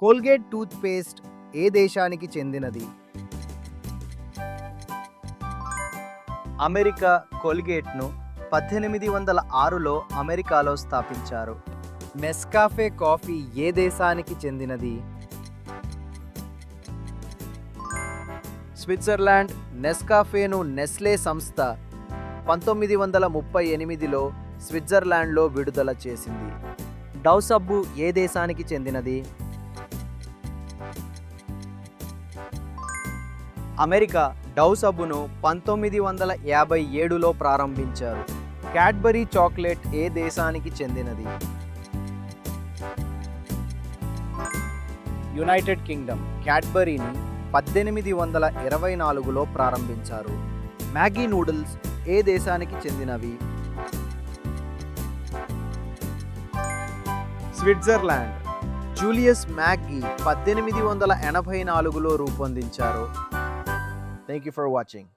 Colgate tooth paste ఏ దేశానికి చెందినది? America కోల్గేట్ను పద్దెనిమిది వందల ఆరులో అమెరికాలో స్థాపించారు. నెస్కాఫే కాఫీ ఏ దేశానికి చెందినది? స్విట్జర్లాండ్ నెస్కాఫేను నెస్లే సంస్థ పంతొమ్మిది వందల ముప్పై ఎనిమిదిలో స్విట్జర్లాండ్లో విడుదల చేసింది. డౌసబ్బు సబ్బు ఏ దేశానికి చెందినది? అమెరికా డౌ సబ్బును పంతొమ్మిది వందల యాభై ఏడులో ప్రారంభించారు. క్యాడ్బరీ చాక్లెట్ ఏ దేశానికి చెందినది? యునైటెడ్ కింగ్డమ్ క్యాడ్బరీని పద్దెనిమిది వందల ఇరవై నాలుగులో ప్రారంభించారు. మ్యాగీ నూడిల్స్ ఏ దేశానికి చెందినవి? స్విట్జర్లాండ్ జూలియస్ మ్యాగీ పద్దెనిమిది వందల ఎనభై నాలుగులో రూపొందించారు. Thank you for watching